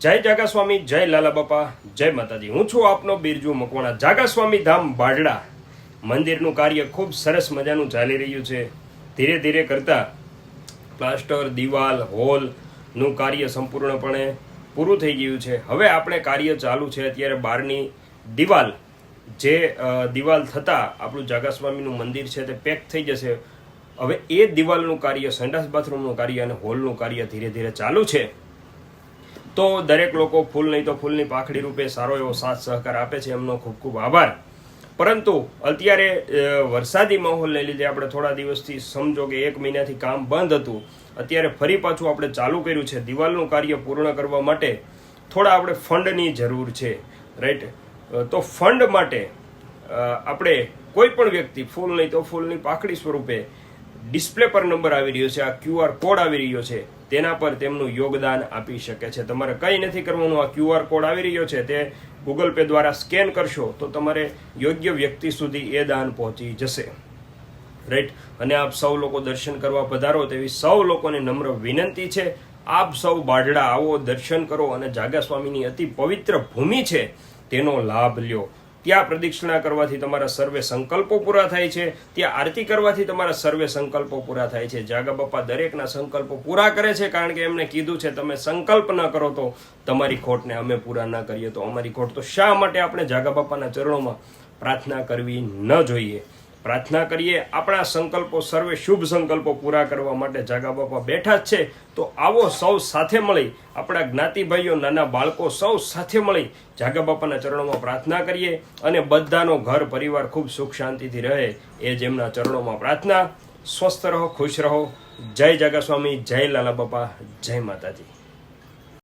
જય જાગા સ્વામી જય લાલા બાપા, જય માતાજી. હું છું આપનો બિરજુ મકવાણા. જાગા સ્વામી ધામ બારડા. મંદિરનું કાર્ય ખૂબ સરસ મજાનું ચાલી રહ્યું છે. ધીરે ધીરે કરતા પ્લાસ્ટર, દિવાલ, હોલનું કાર્ય સંપૂર્ણપણે પૂરું થઈ ગયું છે. હવે આપણે કાર્ય ચાલુ છે અત્યારે બહારની દિવાલ. જે દિવાલ થતાં આપણું જાગા સ્વામીનું મંદિર છે તે પેક થઈ જશે. હવે એ દિવાલનું કાર્ય, સંડાસ બાથરૂમનું કાર્ય અને હોલનું કાર્ય ધીરે ધીરે ચાલુ છે. તો દરેક લોકો ફૂલ નહીં તો ફૂલની પાખડી રૂપે સારો એવો સાથ સહકાર આપે છે, એમનો ખૂબ ખૂબ આભાર. પરંતુ અત્યારે વરસાદી માહોલને લીધે આપણે થોડા દિવસથી સમજો કે એક મહિનાથી કામ બંધ હતું. અત્યારે ફરી પાછું આપણે ચાલુ કર્યું છે. દિવાલનું કાર્ય પૂર્ણ કરવા માટે થોડા આપણે ફંડની જરૂર છે. રાઈટ તો ફંડ માટે આપણે કોઈ પણ વ્યક્તિ, ફૂલ નહીં તો ફૂલની પાખડી સ્વરૂપે ડિસ્પ્લે પર નંબર આવી રહ્યો છે, આ ક્યુઆર કોડ આવી રહ્યો છે, તેના પર તેમનું યોગદાન આપી શકે છે. તમારે કંઈ નથી કરવાનું, આ ક્યુઆર કોડ આવી રહ્યો છે, તે ગૂગલ પે દ્વારા સ્કેન કરશો, તો તમારે યોગ્ય વ્યક્તિ સુધી એ દાન પહોંચી જશે. રાઈટ અને આપ સૌ લોકો દર્શન કરવા પધારો તેવી સૌ લોકોને નમ્ર વિનંતી છે. આપ સૌ બાઢડા આવો, દર્શન કરો અને જાગા સ્વામીની અતિ પવિત્ર ભૂમિ છે, તેનો લાભ લ્યો. ત્યાં પ્રદક્ષિણા કરવાથી તમારા સર્વે સંકલ્પો પૂરા થાય છે. ત્યાં આરતી કરવાથી તમારા સર્વે સંકલ્પો પૂરા થાય છે. જાગા બાપા દરેકના સંકલ્પો પૂરા કરે છે કારણ કે એમને કીધું છે, તમે સંકલ્પ ન કરો તો તમારી ખોટને અમે પૂરા ના કરીએ. તો અમારી ખોટ તો શા માટે આપણે જાગા બાપાના ચરણોમાં પ્રાર્થના કરવી ન જોઈએ? પ્રાર્થના કરીએ આપણા સંકલ્પો સર્વે શુભ સંકલ્પો પૂરા કરવા માટે જાગા બાપા બેઠા જ છે. તો આવો સૌ સાથે મળી આપણા જ્ઞાતિભાઈઓ, નાના બાળકો સૌ સાથે મળી જાગા બાપાના ચરણોમાં પ્રાર્થના કરીએ અને બધાનો ઘર પરિવાર ખૂબ સુખ શાંતિથી રહે એ જ એમના ચરણોમાં પ્રાર્થના. સ્વસ્થ રહો, ખુશ રહો. જય જાગા સ્વામી, જય લાલા બાપા, જય માતાજી.